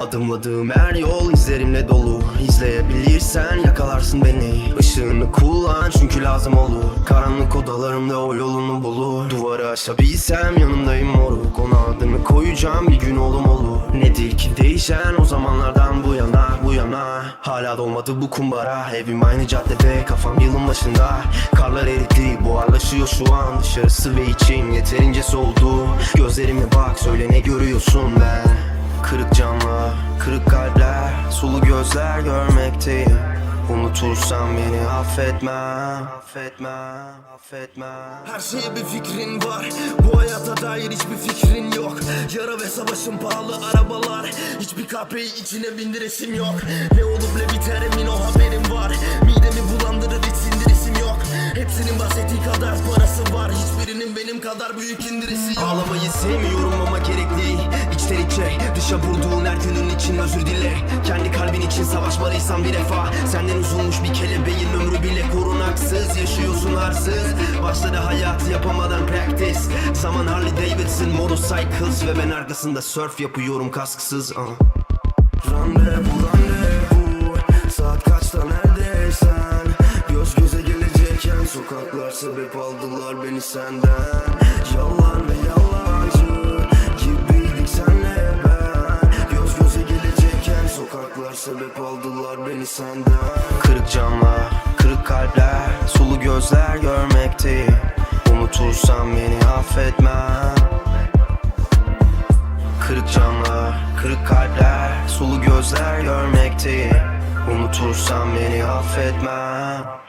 Adımladığım her yol izlerimle dolu. İzleyebilirsen yakalarsın beni. Işığını kullan çünkü lazım olur. Karanlık odalarımda o yolunu bulur. Duvarı aşabilsem yanındayım moruk. Ona adını koyacağım bir gün oğlum olur. Nedir ki değişen o zamanlardan bu yana bu yana? Hala dolmadı bu kumbara. Evim aynı caddede kafam yılın başında. Karlar eridi buharlaşıyor şu an. Dışarısı ve içim yeterince soğudu kırık kalpler Sulu gözler görmekteyim. Unutursam beni affetmem Affetmem, affetmem. Her şeye bir fikrin var. Bu hayata dair hiçbir fikrin yok. Yara ve savaşın pahalı arabalar. Hiçbir kahpeyi içine bindiresim yok. Ne olup ne biter emin o haberim var. Midemi bulandırır hiç sindiresim yok. Hepsinin bahsettiği kadar parası var. Hiçbirinin benim kadar büyük indirisi yok. Ağlamayı sevmiyorum ama gerekli İçten içe dışa vurduğun her günün için özür dile. Kendi kalbin için savaşmalıysan bir defa. Senden uzunmuş bir kelebeğin ömrü bile korunaksız. Yaşıyorsun arsız. Başladı hayat yapamadan practice. Zaman Harley Davidson motorcycles Ve ben arkasında surf yapıyorum kasksız uh. Randevu randevu. Saat kaçta neredeysen? Göz göze gelecekken Sokaklar sebep aldılar beni senden. Yalan ve yalancı aldılar beni senden. Kırık camlar, kırık kalpler Sulu gözler görmekteyim Unutursam beni affetmem. Kırık camlar, kırık kalpler Sulu gözler görmekteyim Unutursam beni affetmem